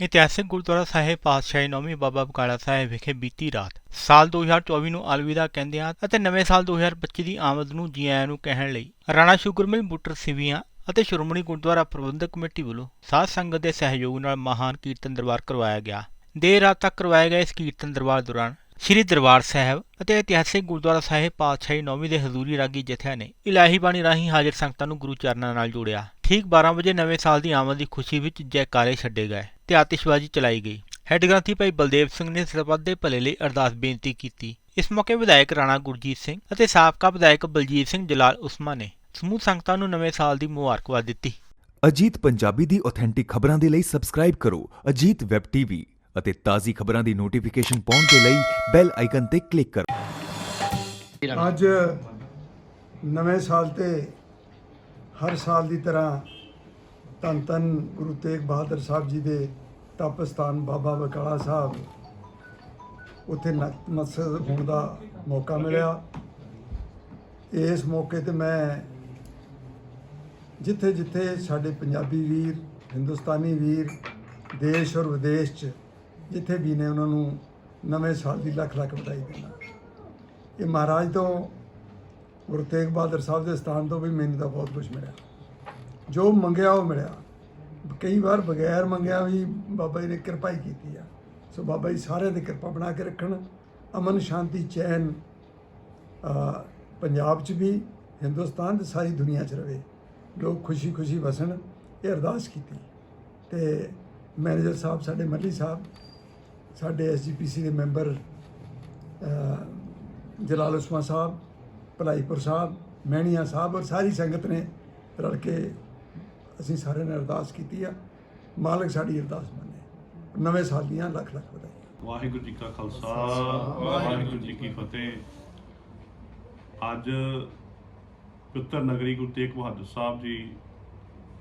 ਇਤਿਹਾਸਿਕ ਗੁਰਦੁਆਰਾ ਸਾਹਿਬ ਪਾਤਸ਼ਾਹੀ ਨੌਵੀਂ ਬਾਬਾ ਬਕਾਲਾ ਸਾਹਿਬ ਵਿਖੇ ਬੀਤੀ ਰਾਤ, ਸਾਲ 2024 ਨੂੰ ਅਲਵਿਦਾ ਕਹਿੰਦਿਆਂ ਅਤੇ ਨਵੇਂ ਸਾਲ 2025 ਦੀ ਆਮਦ ਨੂੰ ਜੀ ਆਇਆਂ ਨੂੰ ਕਹਿਣ ਲਈ ਰਾਣਾ ਸ਼ੁਗਰ ਬੁੱਟਰ ਸਿਵੀਆਂ ਅਤੇ ਸ਼੍ਰੋਮਣੀ ਗੁਰਦੁਆਰਾ ਪ੍ਰਬੰਧਕ ਕਮੇਟੀ ਵੱਲੋਂ ਸਾਧ ਸੰਗਤ ਦੇ ਸਹਿਯੋਗ ਨਾਲ ਮਹਾਨ ਕੀਰਤਨ ਦਰਬਾਰ ਕਰਵਾਇਆ ਗਿਆ। ਦੇਰ ਰਾਤ ਤੱਕ ਕਰਵਾਏ ਗਏ ਇਸ ਕੀਰਤਨ ਦਰਬਾਰ ਦੌਰਾਨ ਸ੍ਰੀ ਦਰਬਾਰ ਸਾਹਿਬ ਅਤੇ ਇਤਿਹਾਸਿਕ ਗੁਰਦੁਆਰਾ ਸਾਹਿਬ ਪਾਤਸ਼ਾਹੀ ਨੌਵੀਂ ਦੇ ਹਜ਼ੂਰੀ ਰਾਗੀ ਜਥਿਆਂ ਨੇ ਇਲਾਹੀ ਬਾਣੀ ਰਾਹੀਂ ਹਾਜ਼ਰ ਸੰਗਤਾਂ ਨੂੰ ਗੁਰੂ ਚਰਨਾਂ ਨਾਲ ਜੋੜਿਆ। ਠੀਕ 12 ਵਜੇ ਨਵੇਂ ਸਾਲ ਦੀ ਆਮਦ ਦੀ ਖੁਸ਼ੀ ਵਿੱਚ ਜੈਕਾਰੇ ਛੱਡੇ ਗਏ ਤੇ ਆਤਿਸ਼ਬਾਜ਼ੀ ਚਲਾਈ ਗਈ। ਹੈੱਡ ਗ੍ਰੰਥੀ ਭਾਈ ਬਲਦੇਵ ਸਿੰਘ ਨੇ ਸਰਬੱਤ ਦੇ ਭਲੇ ਲਈ ਅਰਦਾਸ ਬੇਨਤੀ ਕੀਤੀ। ਇਸ ਮੌਕੇ ਵਿਧਾਇਕ ਰਾਣਾ ਗੁਰਜੀਤ ਸਿੰਘ ਅਤੇ ਸਾਬਕਾ ਵਿਧਾਇਕ ਬਲਜੀਤ ਸਿੰਘ ਜਲਾਲ ਉਸਮਾ ਨੇ ਸਮੂਹ ਸੰਗਤਾਂ ਨੂੰ ਨਵੇਂ ਸਾਲ ਦੀ ਮੁਬਾਰਕਬਾਦ ਦਿੱਤੀ। ਅਜੀਤ ਪੰਜਾਬੀ ਦੀ ਆਥੈਂਟਿਕ ਖਬਰਾਂ ਦੇ ਲਈ ਸਬਸਕ੍ਰਾਈਬ ਕਰੋ ਅਜੀਤ ਵੈਬ ਟੀਵੀ। ਅਤੇ ਤਾਜ਼ੀ ਖਬਰਾਂ ਦੀ ਨੋਟੀਫਿਕੇਸ਼ਨ ਪਾਉਣ ਦੇ ਲਈ ਬੈਲ ਆਈਕਨ ਤੇ ਕਲਿੱਕ ਕਰੋ। ਅੱਜ ਨਵੇਂ ਸਾਲ ਤੇ ਹਰ ਸਾਲ ਦੀ ਤਰ੍ਹਾਂ ਧੰਨ ਧੰਨ ਗੁਰੂ ਤੇਗ ਬਹਾਦਰ ਸਾਹਿਬ ਜੀ ਦੇ ਤਪ ਸਥਾਨ ਬਾਬਾ ਬਕਾਲਾ ਸਾਹਿਬ ਉੱਥੇ ਨਤਮਸਤਕ ਹੋਣ ਦਾ ਮੌਕਾ ਮਿਲਿਆ। ਇਸ ਮੌਕੇ ਤੇ ਮੈਂ ਜਿੱਥੇ ਜਿੱਥੇ ਸਾਡੇ ਪੰਜਾਬੀ ਵੀਰ, ਹਿੰਦੁਸਤਾਨੀ ਵੀਰ, ਦੇਸ਼ ਔਰ ਵਿਦੇਸ਼ 'ਚ ਜਿੱਥੇ ਵੀ ਨੇ ਉਹਨਾਂ ਨੂੰ ਨਵੇਂ ਸਾਲ ਦੀ ਲੱਖ ਲੱਖ ਵਧਾਈ ਦਿੰਦਾ ਇਹ ਮਹਾਰਾਜ ਤੋਂ ਗੁਰੂ ਤੇਗ ਬਹਾਦਰ ਸਾਹਿਬ ਦੇ ਸਥਾਨ ਤੋਂ ਵੀ ਮੈਨੂੰ ਤਾਂ ਬਹੁਤ ਕੁਝ ਮਿਲਿਆ। ਜੋ ਮੰਗਿਆ ਉਹ ਮਿਲਿਆ। ਕਈ ਵਾਰ ਬਗੈਰ ਮੰਗਿਆ ਵੀ ਬਾਬਾ ਜੀ ਨੇ ਕਿਰਪਾ ਹੀ ਕੀਤੀ ਆ। ਸੋ ਬਾਬਾ ਜੀ ਸਾਰਿਆਂ ਦੀ ਕਿਰਪਾ ਬਣਾ ਕੇ ਰੱਖਣ। ਅਮਨ ਸ਼ਾਂਤੀ ਚੈਨ ਪੰਜਾਬ 'ਚ ਵੀ, ਹਿੰਦੁਸਤਾਨ ਤੇ ਸਾਰੀ ਦੁਨੀਆ 'ਚ ਰਵੇ। ਲੋਕ ਖੁਸ਼ੀ-ਖੁਸ਼ੀ ਵਸਣ। ਇਹ ਅਰਦਾਸ ਕੀਤੀ। ਤੇ ਮੈਨੇਜਰ ਸਾਹਿਬ ਸਾਡੇ ਮੱਲੀ ਸਾਹਿਬ ਸਾਡੇ ਐਸਜੀਪੀਸੀ ਦੇ ਮੈਂਬਰ ਜਲਾਲ ਉਸਮਾ ਸਾਹਿਬ ਭਲਾਈਪੁਰ ਸਾਹਿਬ ਮਹਿਣੀਆਂ ਸਾਹਿਬ ਔਰ ਸਾਰੀ ਸੰਗਤ ਨੇ ਰਲ ਕੇ ਅਸੀਂ ਸਾਰਿਆਂ ਨੇ ਅਰਦਾਸ ਕੀਤੀ ਆ। ਮਾਲਕ ਸਾਡੀ ਅਰਦਾਸ ਮੰਨੇ। ਨਵੇਂ ਸਾਲ ਦੀਆਂ ਲੱਖ ਲੱਖ ਵਧਾਈਆਂ। ਵਾਹਿਗੁਰੂ ਜੀ ਕਾ ਖਾਲਸਾ ਵਾਹਿਗੁਰੂ ਜੀ ਕੀ ਫਤਿਹ। ਅੱਜ ਪਿੱਤਰ ਨਗਰੀ ਗੁਰੂ ਤੇਗ ਬਹਾਦਰ ਸਾਹਿਬ ਜੀ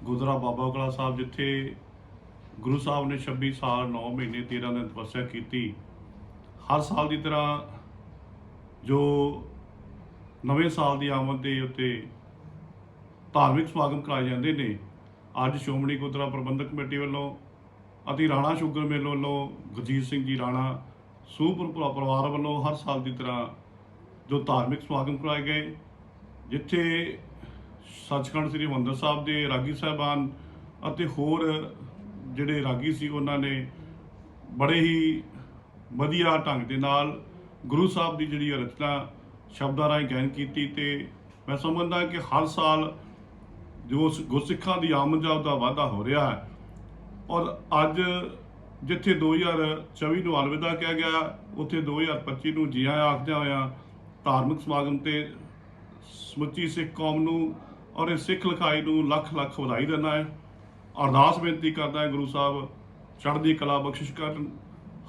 ਗੁਰਦੁਆਰਾ ਬਾਬਾ ਕਲਾ ਸਾਹਿਬ ਜਿੱਥੇ ਗੁਰੂ ਸਾਹਿਬ ਨੇ 26 ਸਾਲ 9 ਮਹੀਨੇ 13 ਦਿਨ ਤਪੱਸਿਆ ਕੀਤੀ। ਹਰ ਸਾਲ ਦੀ ਤਰ੍ਹਾਂ ਜੋ ਨਵੇਂ ਸਾਲ ਦੀ ਆਮਦ ਦੇ ਉੱਤੇ ਧਾਰਮਿਕ ਸਮਾਗਮ ਕਰਾਏ ਜਾਂਦੇ ਨੇ, ਅੱਜ ਸ਼੍ਰੋਮਣੀ ਗੁਰਦੁਆਰਾ ਪ੍ਰਬੰਧਕ ਕਮੇਟੀ ਵੱਲੋਂ ਅਤੇ ਰਾਣਾ ਸ਼ੂਗਰ ਮਿਲ ਵੱਲੋਂ ਗੁਰਜੀਤ ਸਿੰਘ ਜੀ, ਰਾਣਾ ਸੂਪੁਰ ਪ- ਪਰਿਵਾਰ ਵੱਲੋਂ ਹਰ ਸਾਲ ਦੀ ਤਰ੍ਹਾਂ ਜੋ ਧਾਰਮਿਕ ਸਮਾਗਮ ਕਰਾਏ ਗਏ, ਜਿੱਥੇ ਸੱਚਖੰਡ ਸ੍ਰੀ ਹਰਿਮੰਦਰ ਸਾਹਿਬ ਦੇ ਰਾਗੀ ਸਾਹਿਬਾਨ ਅਤੇ ਹੋਰ ਜਿਹੜੇ ਰਾਗੀ ਸੀ, ਉਹਨਾਂ ਨੇ ਬੜੇ ਹੀ ਵਧੀਆ ਢੰਗ ਦੇ ਨਾਲ ਗੁਰੂ ਸਾਹਿਬ ਦੀ ਜਿਹੜੀ ਰਚਨਾ ਸ਼ਬਦਾਂ ਰਾਹੀਂ ਗਾਇਨ ਕੀਤੀ ਤੇ ਮੈਂ ਸਮਝਦਾ ਕਿ ਹਰ ਸਾਲ ਜੋ ਗੁਰਸਿੱਖਾਂ ਦੀ ਆਮਦ ਦਾ ਵਾਧਾ ਹੋ ਰਿਹਾ ਹੈ ਔਰ ਅੱਜ ਜਿੱਥੇ 2024 ਨੂੰ ਅਲਵਿਦਾ ਕਿਹਾ ਗਿਆ, ਉੱਥੇ 2025 ਨੂੰ ਜੀ ਆਇਆਂ ਆਖਦਿਆਂ ਹੋਇਆਂ ਧਾਰਮਿਕ ਸਮਾਗਮ ਤੇ ਸਮੁੱਚੀ ਸਿੱਖ ਕੌਮ ਨੂੰ ਔਰ ਇਹ ਸਿੱਖ ਲਿਖਾਈ ਨੂੰ ਲੱਖ ਲੱਖ ਵਧਾਈ ਦਿੰਦਾ ਹੈ। ਅਰਦਾਸ ਬੇਨਤੀ ਕਰਦਾ ਹੈ ਗੁਰੂ ਸਾਹਿਬ ਚੜ੍ਹਦੀ ਕਲਾ ਬਖਸ਼ਿਸ਼ ਕਰਨ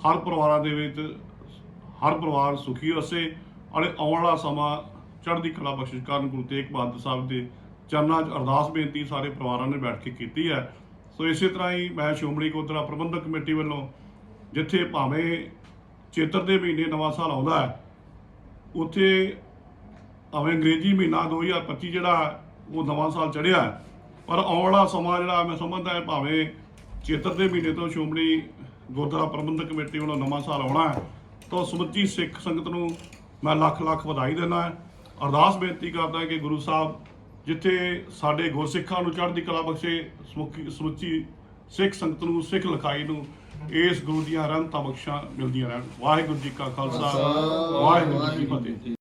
ਹਰ ਪਰਿਵਾਰਾਂ ਦੇ ਵਿੱਚ ਹਰ ਪਰਿਵਾਰ ਸੁਖੀ ਵਸੇ ਔਰ ਆਉਣ ਵਾਲਾ ਸਮਾਂ ਚੜ੍ਹਦੀ ਕਲਾ ਬਖਸ਼ਿਸ਼ ਕਰਨ ਗੁਰੂ ਤੇਗ ਬਹਾਦਰ ਸਾਹਿਬ ਦੇ ਚਰਨਾਂ 'ਚ ਅਰਦਾਸ ਬੇਨਤੀ ਸਾਰੇ ਪਰਿਵਾਰਾਂ ਨੇ ਬੈਠ ਕੇ ਕੀਤੀ ਹੈ। ਸੋ ਇਸੇ ਤਰ੍ਹਾਂ ਹੀ ਮੈਂ ਸ਼੍ਰੋਮਣੀ ਗੁਰਦੁਆਰਾ ਪ੍ਰਬੰਧਕ ਕਮੇਟੀ ਵੱਲੋਂ ਜਿੱਥੇ ਭਾਵੇਂ ਚੇਤਰ ਦੇ ਮਹੀਨੇ ਨਵਾਂ ਸਾਲ ਆਉਂਦਾ ਹੈ ਉੱਥੇ ਭਾਵੇਂ ਅੰਗਰੇਜ਼ੀ ਮਹੀਨਾ 2025 ਜਿਹੜਾ ਹੈ, ਉਹ ਨਵਾਂ ਸਾਲ ਚੜ੍ਹਿਆ ਪਰ ਆਉਣ ਵਾਲਾ ਸਮਾਂ ਜਿਹੜਾ ਮੈਂ ਸਮਝਦਾ ਹੈ ਭਾਵੇਂ ਚੇਤਰ ਦੇ ਮਹੀਨੇ ਤੋਂ ਸ਼੍ਰੋਮਣੀ ਗੁਰਦੁਆਰਾ ਪ੍ਰਬੰਧਕ ਕਮੇਟੀ ਵੱਲੋਂ ਨਵਾਂ ਸਾਲ ਆਉਣਾ ਹੈ ਤਾਂ ਸਮੁੱਚੀ ਸਿੱਖ ਸੰਗਤ ਨੂੰ ਮੈਂ ਲੱਖ ਲੱਖ ਵਧਾਈ ਦਿੰਦਾ ਹੈ। ਅਰਦਾਸ ਬੇਨਤੀ ਕਰਦਾ ਕਿ ਗੁਰੂ ਸਾਹਿਬ ਜਿੱਥੇ ਸਾਡੇ ਗੁਰਸਿੱਖਾਂ ਨੂੰ ਚੜ੍ਹਦੀ ਕਲਾ ਬਖਸ਼ੇ ਸਮੁੱਚੀ ਸਿੱਖ ਸੰਗਤ ਨੂੰ ਸਿੱਖ ਲਿਖਾਈ ਨੂੰ ਇਸ ਗੁਰੂ ਦੀਆਂ ਰਹਿਮਤਾਂ ਬਖਸ਼ਾਂ ਮਿਲਦੀਆਂ ਰਹਿਣ। ਵਾਹਿਗੁਰੂ ਜੀ ਕਾ ਖਾਲਸਾ। ਵਾਹਿਗੁਰੂ ਜੀ ਕੀ ਫਤਿਹ।